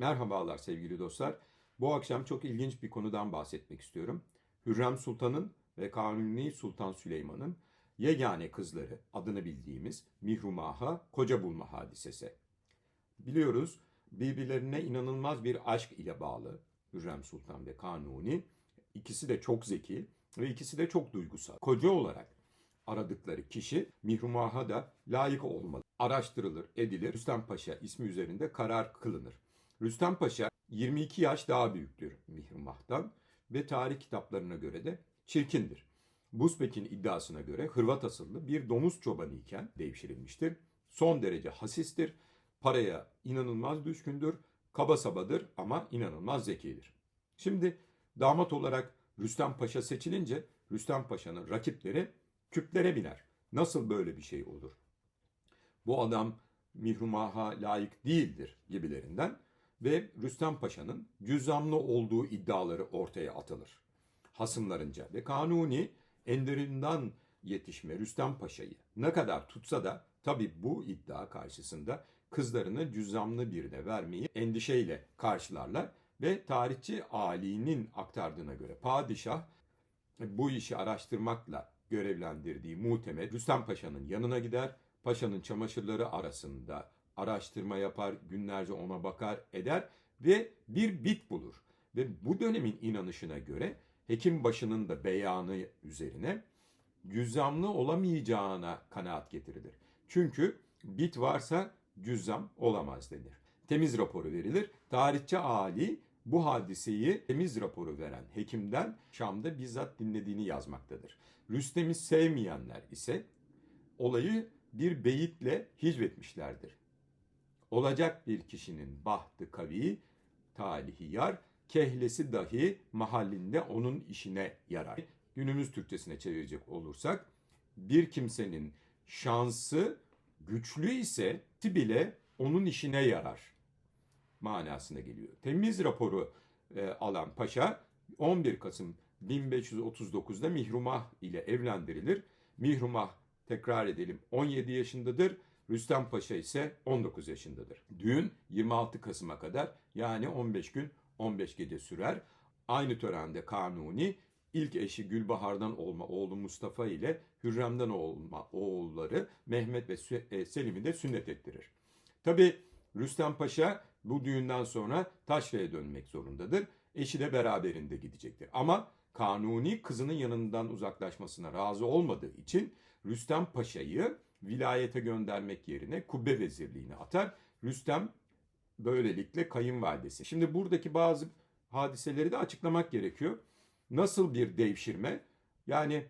Merhabalar sevgili dostlar. Bu akşam çok ilginç bir konudan bahsetmek istiyorum. Hürrem Sultan'ın ve Kanuni Sultan Süleyman'ın yegane kızları adını bildiğimiz Mihrumaha koca bulma hadisesi. Biliyoruz birbirlerine inanılmaz bir aşk ile bağlı Hürrem Sultan ve Kanuni. İkisi de çok zeki ve ikisi de çok duygusal. Koca olarak aradıkları kişi Mihrumaha da layık olmalı. Araştırılır, edilir. Rüstem Paşa ismi üzerinde karar kılınır. Rüstem Paşa 22 yaş daha büyüktür Mihrumah'tan ve tarih kitaplarına göre de çirkindir. Buzbek'in iddiasına göre Hırvat asıllı bir domuz çobanı iken devşirilmiştir. Son derece hasistir, paraya inanılmaz düşkündür, kaba sabadır ama inanılmaz zekidir. Şimdi damat olarak Rüstem Paşa seçilince Rüstem Paşa'nın rakipleri küplere biner. Nasıl böyle bir şey olur? Bu adam Mihrumaha layık değildir gibilerinden ve Rüstem Paşa'nın cüzzamlı olduğu iddiaları ortaya atılır. Hasımlarınca ve Kanuni enderinden yetişme Rüstem Paşa'yı ne kadar tutsa da tabi bu iddia karşısında kızlarını cüzzamlı birine vermeyi endişeyle karşılarlar ve tarihçi Ali'nin aktardığına göre padişah bu işi araştırmakla görevlendirdiği muhtemet Rüstem Paşa'nın yanına gider. Paşa'nın çamaşırları arasında araştırma yapar, günlerce ona bakar eder ve bir bit bulur. Ve bu dönemin inanışına göre hekim başının da beyanı üzerine cüzzamlı olamayacağına kanaat getirilir. Çünkü bit varsa cüzzam olamaz denir. Temiz raporu verilir. Tarihçi Ali bu hadiseyi temiz raporu veren hekimden Şam'da bizzat dinlediğini yazmaktadır. Rüstem'i sevmeyenler ise olayı bir beyitle hicvetmişlerdir. Olacak bir kişinin bahtı kavi, talihi yar, kehlesi dahi mahallinde onun işine yarar. Günümüz Türkçesine çevirecek olursak, bir kimsenin şansı güçlü ise bile onun işine yarar manasına geliyor. Temiz raporu e, alan paşa 11 Kasım 1539'da Mihrumah ile evlendirilir. Mihrumah tekrar edelim 17 yaşındadır. Rüstem Paşa ise 19 yaşındadır. Düğün 26 Kasım'a kadar yani 15 gün 15 gece sürer. Aynı törende Kanuni ilk eşi Gülbahar'dan olma oğlu Mustafa ile Hürrem'den olma oğulları Mehmet ve e, Selim'i de sünnet ettirir. Tabi Rüstem Paşa bu düğünden sonra Taşra'ya dönmek zorundadır. Eşi de beraberinde gidecektir. Ama Kanuni kızının yanından uzaklaşmasına razı olmadığı için Rüstem Paşa'yı vilayete göndermek yerine kubbe vezirliğine atar. Rüstem böylelikle kayınvalidesi. Şimdi buradaki bazı hadiseleri de açıklamak gerekiyor. Nasıl bir devşirme? Yani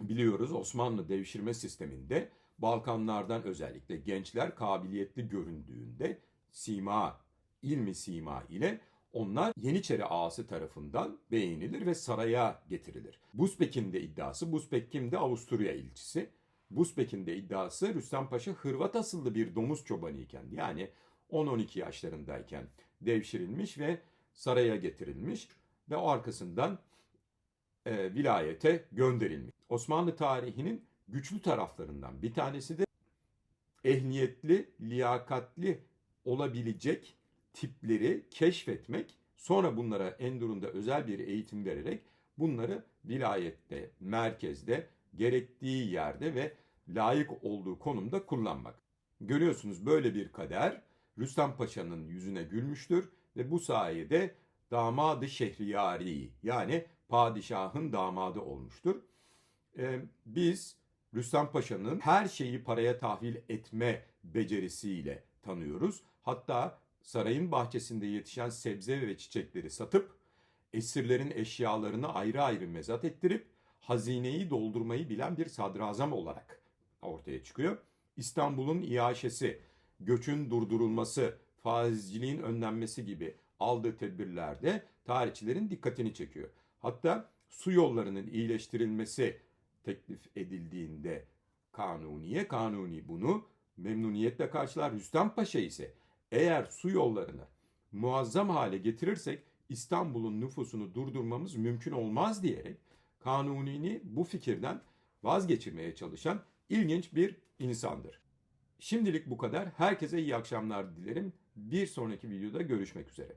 biliyoruz Osmanlı devşirme sisteminde Balkanlardan özellikle gençler kabiliyetli göründüğünde sima, ilmi sima ile onlar Yeniçeri ağası tarafından beğenilir ve saraya getirilir. Buzbek'in de iddiası, Buzbek kimdi? Avusturya ilçisi. Buzbek'in de iddiası Rüstem Paşa Hırvat asıllı bir domuz çobanı iken yani 10-12 yaşlarındayken devşirilmiş ve saraya getirilmiş ve o arkasından e, vilayete gönderilmiş. Osmanlı tarihinin güçlü taraflarından bir tanesi de ehliyetli, liyakatli olabilecek tipleri keşfetmek, sonra bunlara Endurun'da özel bir eğitim vererek bunları vilayette, merkezde, gerektiği yerde ve layık olduğu konumda kullanmak. Görüyorsunuz böyle bir kader Rüstem Paşa'nın yüzüne gülmüştür ve bu sayede damadı şehriyari yani padişahın damadı olmuştur. Ee, biz Rüstem Paşa'nın her şeyi paraya tahvil etme becerisiyle tanıyoruz. Hatta sarayın bahçesinde yetişen sebze ve çiçekleri satıp esirlerin eşyalarını ayrı ayrı mezat ettirip hazineyi doldurmayı bilen bir sadrazam olarak ortaya çıkıyor. İstanbul'un iaşesi, göçün durdurulması, faizciliğin önlenmesi gibi aldığı tedbirlerde tarihçilerin dikkatini çekiyor. Hatta su yollarının iyileştirilmesi teklif edildiğinde Kanuni'ye, Kanuni bunu memnuniyetle karşılar. Rüstem Paşa ise eğer su yollarını muazzam hale getirirsek İstanbul'un nüfusunu durdurmamız mümkün olmaz diyerek Kanuni'ni bu fikirden vazgeçirmeye çalışan ilginç bir insandır. Şimdilik bu kadar. Herkese iyi akşamlar dilerim. Bir sonraki videoda görüşmek üzere.